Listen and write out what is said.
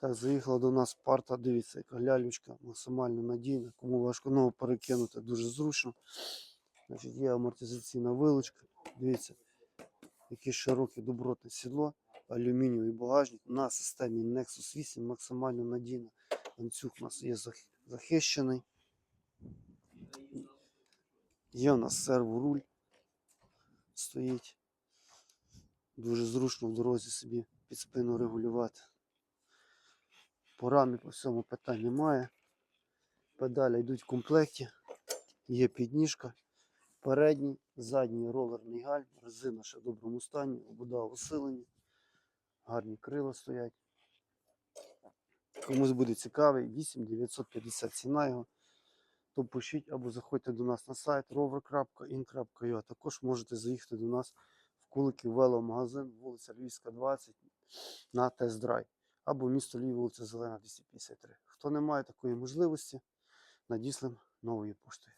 Так, заїхала до нас парта, дивіться, яка лялючка, максимально надійна. Кому важко ногу перекинути, дуже зручно. Значить, є амортизаційна вилочка. Дивіться, яке широке добротне сідло, алюмінієвий багажник. На системі Nexus 8 максимально надійна. Ланцюг у нас є захищений. Є у нас серворуль стоїть. Дуже зручно в дорозі собі під спину регулювати. По рамі по всьому питань немає. Педалі йдуть в комплекті. Є підніжка. Передній, задній ролерний гальм, резина ще в доброму стані, обуда усилені, гарні крила стоять. Комусь буде цікавий, 8950 ціна його. То пишіть або заходьте до нас на сайт rover.in.ua. Також можете заїхати до нас в Куликів веломагазин, вулиця Львівська, 20 на тест-драйв. Або місто Львів, вулиця Зелена, 253. Хто не має такої можливості, надіслим новою поштою.